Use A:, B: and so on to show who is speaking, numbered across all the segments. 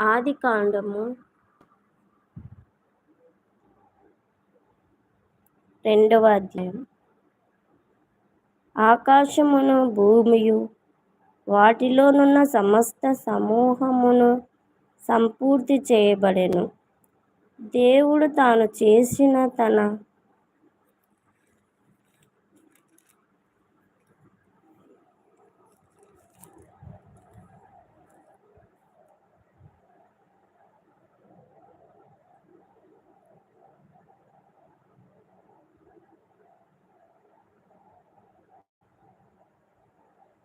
A: ఆది కాండము రెండవ అధ్యాయం. ఆకాశమును భూమియు వాటిలోనున్న సమస్త సమూహమును సంపూర్తి చేయబడెను. దేవుడు తాను చేసిన తన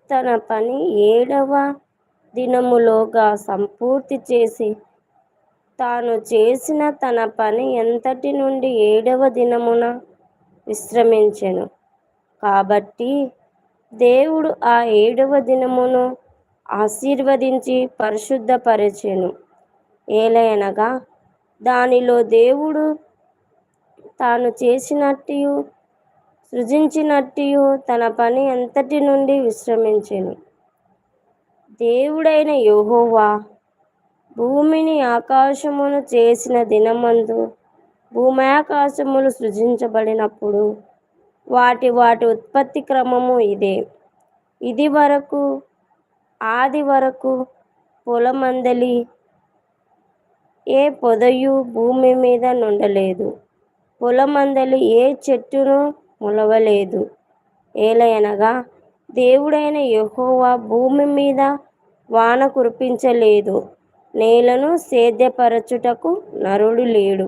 A: తన పని ఏడవ దినములోగా సంపూర్తి చేసి తాను చేసిన తన పని ఎంతటి నుండి ఏడవ దినమున విశ్రమించెను. కాబట్టి దేవుడు ఆ ఏడవ దినమును ఆశీర్వదించి పరిశుద్ధపరచెను. ఏలయనగా దానిలో దేవుడు తాను చేసినట్టు సృజించినట్టు తన పని అంతటి నుండి విశ్రమించెను. దేవుడైన యోహోవా భూమిని ఆకాశమును చేసిన దినమందు భూమాకాశములు సృజించబడినప్పుడు వాటి వాటి ఉత్పత్తి క్రమము ఇదే. ఇది వరకు ఆది వరకు పొలమందలి ఏ పొదయు భూమి మీద నుండలేదు. పొలమందలి ఏ చెట్టును మొలవలేదు. ఏలయనగా దేవుడైన యహోవా భూమి మీద వాన కురిపించలేదు. నేలను సేద్యపరచుటకు నరుడు లేడు.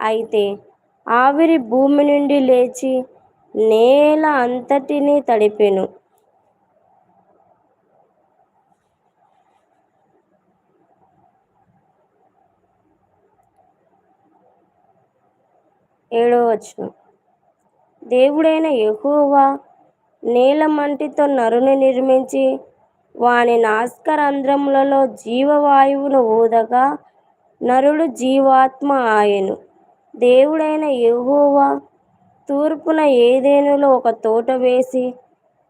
A: అయితే ఆవిరి భూమి నుండి లేచి నేల అంతటిని తడిపెను. ఏడవ వచనం. దేవుడైన యహోవా నేల మంటితో నరుని నిర్మించి వాని నాస్కరంధ్రములలో జీవవాయువును ఊదగా నరుడు జీవాత్మ ఆయను. దేవుడైన యహోవా తూర్పున ఏదేనులో ఒక తోట వేసి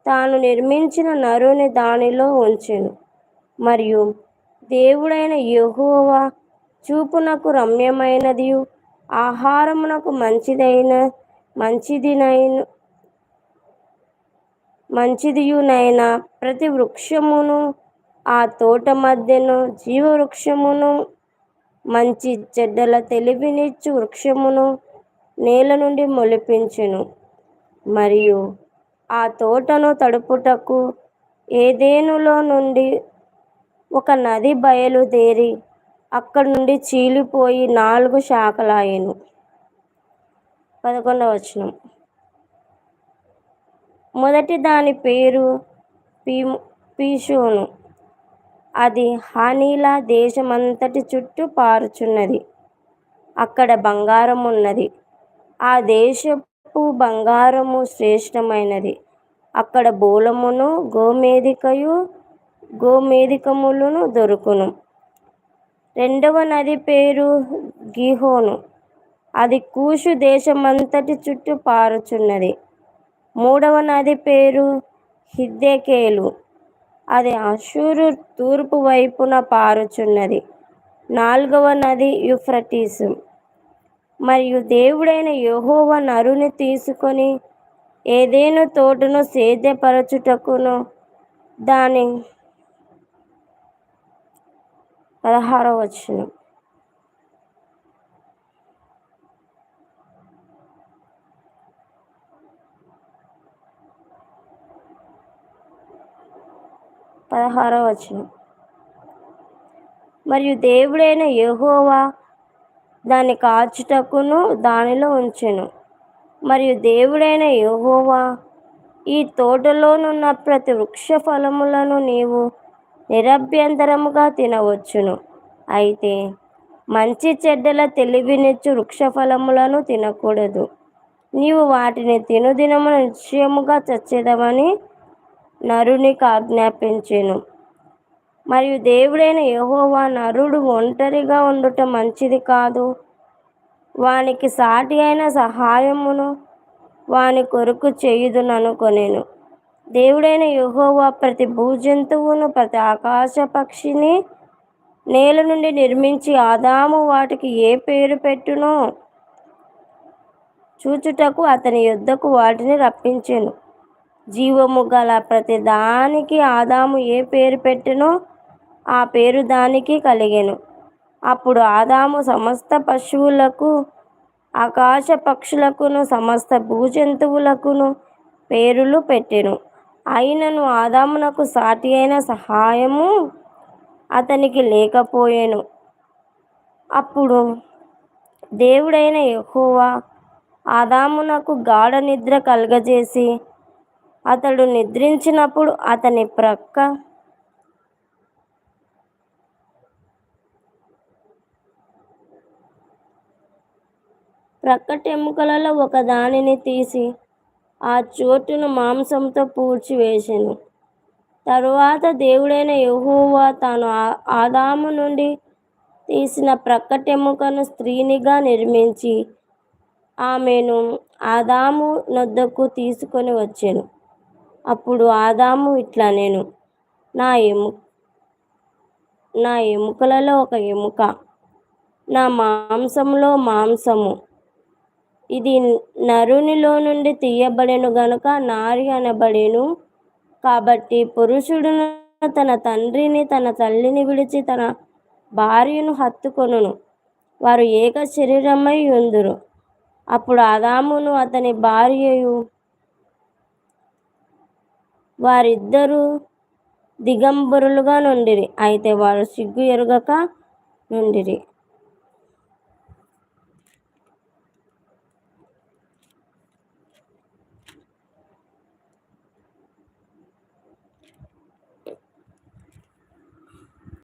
A: తాను నిర్మించిన నరుని దానిలో ఉంచెను. మరియు దేవుడైన యహోవా చూపునకు రమ్యమైనది ఆహారమునకు మంచిదైన మంచిదినైన మంచిదియునైన ప్రతి వృక్షమును ఆ తోట మధ్యను జీవవృక్షమును మంచి చెడ్డల తెలివినిచ్చు వృక్షమును నేల నుండి మొలిపించును. మరియు ఆ తోటను తడుపుటకు ఏదేనులో నుండి ఒక నది బయలుదేరి అక్కడి నుండి చీలిపోయి నాలుగు శాఖలాయెను. పదకొండవ వచనం. మొదటి దాని పేరు పీ పీషోను అది హానీలా దేశమంతటి చుట్టూ పారుచున్నది. అక్కడ బంగారం ఉన్నది. ఆ దేశపు బంగారము శ్రేష్టమైనది. అక్కడ బోలమును గోమేధికయు గోమేధికములను దొరుకును. రెండవ నది పేరు గిహోను. అది కూషు దేశమంతటి చుట్టూ పారుచున్నది. మూడవ నది పేరు హిద్దెకేలు. అది అషూరు తూర్పు వైపున పారుచున్నది. నాలుగవ నది యుఫ్రటీసు. మరియు దేవుడైన యహోవ నరుని తీసుకొని ఏదేను తోటను సేద్యపరచుటకును దాని పదహారవ వచనం. పదహారో వచనం. మరియు దేవుడైన యహోవా దాన్ని కాచుటకును దానిలో ఉంచెను. మరియు దేవుడైన యహోవా ఈ తోటలోనున్న ప్రతి వృక్ష ఫలములను నీవు నిరభ్యంతరముగా తినవచ్చును. అయితే మంచి చెడ్డల తెలివినిచ్చు వృక్ష ఫలములను తినకూడదు. నీవు వాటిని తినుదినము నిశ్చయముగా చచ్చేదమని నరునికి ఆజ్ఞాపించెను. మరియు దేవుడైన యహోవా నరుడు ఒంటరిగా ఉండటం మంచిది కాదు. వానికి సాటి అయిన సహాయమును వాని కొరకు చేయుదుననుకొనేను దేవుడైన యహోవా ప్రతి భూజంతువును ప్రతి ఆకాశ పక్షిని నేల నుండి నిర్మించి ఆదాము వాటికి ఏ పేరు పెట్టునో చూచుటకు అతని యుద్ధకు వాటిని రప్పించెను. జీవము గల ప్రతి దానికి ఆదాము ఏ పేరు పెట్టెనో ఆ పేరు దానికి కలిగెను. అప్పుడు ఆదాము సమస్త పశువులకు ఆకాశ పక్షులకును సమస్త భూజంతువులకును పేరులు పెట్టెను. అయినను ఆదామునకు సాటి అయిన సహాయము అతనికి లేకపోయాను. అప్పుడు దేవుడైన యెహోవా ఆదామునకు గాఢ నిద్ర కలుగజేసి అతడు నిద్రించినప్పుడు అతని ప్రక్క ప్రక్కటెముకలలో ఒక దానిని తీసి ఆ చోటును మాంసంతో పూడ్చివేశాను తరువాత దేవుడైన యహోవా తాను ఆ- ఆదాము నుండి తీసిన ప్రక్కటెముకను స్త్రీనిగా నిర్మించి ఆమెను ఆదాము నొద్దకు తీసుకొని వచ్చాను. అప్పుడు ఆదాము ఇట్లా నేను నా ఎము నా ఎముకలలో ఒక ఎముక నా మాంసంలో మాంసము. ఇది నరునిలో నుండి తీయబడెను గనుక నారి అనబడేను. కాబట్టి పురుషుడును తన తండ్రిని తన తల్లిని విడిచి తన భార్యను హత్తుకొనును. వారు ఏక శరీరమై ఉందురు. అప్పుడు ఆదామును అతని భార్యయు వారిద్దరూ దిగంబరులుగా నుండిరి. అయితే వారు సిగ్గు ఎరుగక నుండిరి.